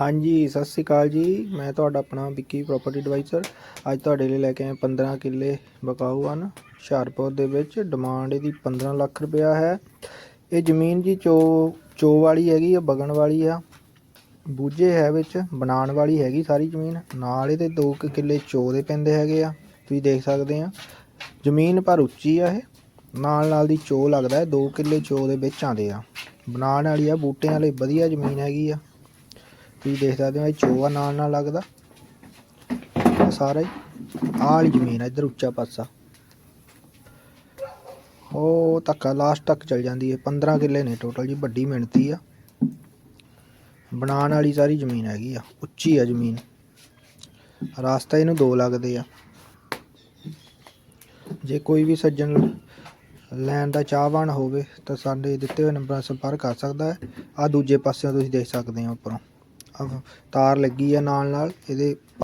ਹਾਂਜੀ, ਸਤਿ ਸ਼੍ਰੀ ਅਕਾਲ ਜੀ। ਮੈਂ ਤੁਹਾਡਾ ਆਪਣਾ ਵਿੱਕੀ ਪ੍ਰਾਪਰਟੀ ਐਡਵਾਈਜ਼ਰ ਅੱਜ ਤੁਹਾਡੇ ਲਈ ਲੈ ਕੇ ਆਏ 15 ਕਿੱਲੇ ਬਕਾਊ ਹਨ ਹੁਸ਼ਿਆਰਪੁਰ ਦੇ ਵਿੱਚ ਡਿਮਾਂਡ ਇਹਦੀ 15 ਲੱਖ ਰੁਪਇਆ ਹੈ। ਇਹ ਜ਼ਮੀਨ ਜੀ ਚੋ ਚੋ ਵਾਲੀ ਹੈਗੀ ਆ ਬਗਣ ਵਾਲੀ ਆ। ਬੂਝੇ ਹੈ ਵਿੱਚ, ਬਣਾਉਣ ਵਾਲੀ ਹੈਗੀ ਸਾਰੀ ਜ਼ਮੀਨ। ਨਾਲ ਇਹਦੇ 2 ਕਿੱਲੇ ਚੋ ਦੇ ਪੈਂਦੇ ਹੈਗੇ ਆ। ਤੁਸੀਂ ਦੇਖ ਸਕਦੇ ਆ। ਜ਼ਮੀਨ ਪਰ ਉੱਚੀ ਆ ਇਹ। ਨਾਲ ਨਾਲ ਦੀ ਚੋ ਲੱਗਦਾ ਹੈ 2 ਕਿੱਲੇ ਚੋ ਦੇ ਵਿੱਚ ਆਉਂਦੇ ਆ। ਬਣਾਉਣ ਵਾਲੀ ਆ, ਬੂਟਿਆਂ ਵਾਲੀ ਵਧੀਆ ਜ਼ਮੀਨ ਹੈਗੀ ਆ। ਤੁਸੀਂ ਦੇਖ ਸਕਦੇ ਹੋ? ਇਹ ਚੋਆ ਨਾਲ ਨਾਲ ਲੱਗਦਾ। ਸਾਰਾ ਹੀ। ਆਹ ਵਾਲੀ ਜ਼ਮੀਨ ਆ, ਇੱਧਰ ਉੱਚਾ ਪਾਸਾ। ਉਹ ਧੱਕਾ ਲਾਸਟ ਤੱਕ ਚਲ ਜਾਂਦੀ ਹੈ। 15 ਕਿੱਲੇ ਨੇ ਟੋਟਲ ਜੀ, ਵੱਡੀ ਮਿਹਨਤੀ ਆ। ਬਣਾਉਣ ਵਾਲੀ ਸਾਰੀ ਜ਼ਮੀਨ ਹੈਗੀ ਆ। ਉੱਚੀ ਆ ਜ਼ਮੀਨ। ਰਾਸਤਾ ਇਹਨੂੰ ਦੋ ਲੱਗਦੇ ਆ। ਜੇ ਕੋਈ ਵੀ ਸੱਜਣ ਲੈਣ ਦਾ ਚਾਹਵਾਨ ਹੋਵੇ ਤਾਂ ਸਾਡੇ ਦਿੱਤੇ ਹੋਏ ਨੰਬਰਾਂ ਸੰਪਰਕ ਕਰ ਸਕਦਾ ਹੈ। ਆ ਦੂਜੇ ਪਾਸਿਓਂ ਤੁਸੀਂ ਦੇਖ ਸਕਦੇ ਹੋ ਉੱਪਰੋਂ। ਤਾਰ ਲੱਗੀ ਆ ਨਾਲ ਨਾਲ ਇਹਦੇ